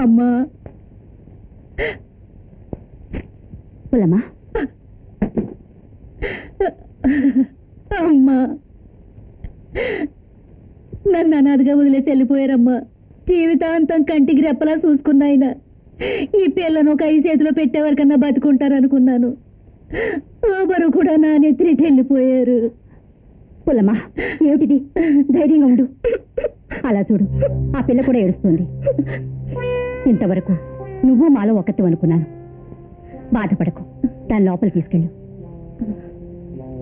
అమ్మా. పుల్లమ్మా. అమ్మా. నన్ను అనాథగా వదిలేసి వెళ్ళిపోయారమ్మా. జీవితాంతం కంటికి రెప్పలా చూసుకున్నాయన ఈ పిల్లను ఒక ఐదు చేతిలో పెట్టేవారికన్నా బతుకుంటారనుకున్నాను. ఆ బరువు కూడా నా నెత్తినట్టు వెళ్ళిపోయారు. పుల్లమ్మా ఏమిటిది? ధైర్యంగా ఉండు. అలా చూడు. ఆ పిల్ల కూడా ఏడుస్తుంది. ఇంతవరకు నువ్వు మాలో ఒక్కతి అనుకున్నాను. బాధపడకు. దాని లోపల తీసుకెళ్ళు.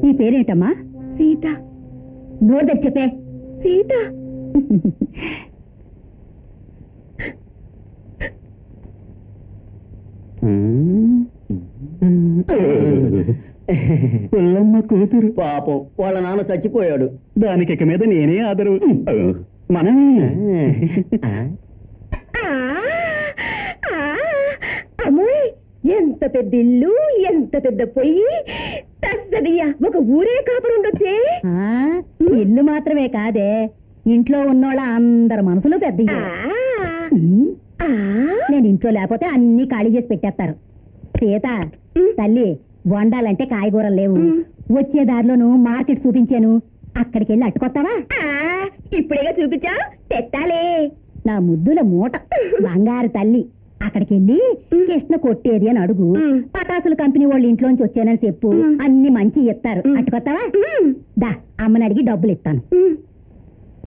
నీ పేరేంటమ్మా? సీత. నోరు చెప్పే. సీత. పుల్లమ్మ కూతురు. పాపం. వాళ్ళ నాన్న చచ్చిపోయాడు. దానికి ఇక మీద నేనే ఆదరు. మనమే. ఎంత పెద్ద ఇల్లు ఎంత పెద్ద పొయ్యి? తస్సదియ్యా ఒక ఊరే కాపురం ఉండొచ్చే ఆ, ఇల్లు మాత్రమే కాదే. ఇంట్లో ఉన్నోళ్ళ అందరి మనసులు పెద్ద నేను ఇంట్లో లేకపోతే అన్ని ఖాళీ చేసి పెట్టేస్తారు. సీత తల్లి వండాలంటే కాయగూరలు లేవు. వచ్చే దారిలోను మార్కెట్ చూపించాను. అక్కడికి వెళ్ళి అట్టుకొస్తావా ఇప్పుడేగా చూపించా? తెత్తాలే. నా ముద్దుల మూట. బంగారు తల్లి. అక్కడికి వెళ్ళి కృష్ణ కొట్టేది అని అడుగు. పటాసుల కంపెనీ వాళ్ళ ఇంట్లోంచి వచ్చానని చెప్పు. అన్ని మంచి ఇస్తారు. అట్టుకొస్తావా దా అమ్మని అడిగి డబ్బులు ఇస్తాను.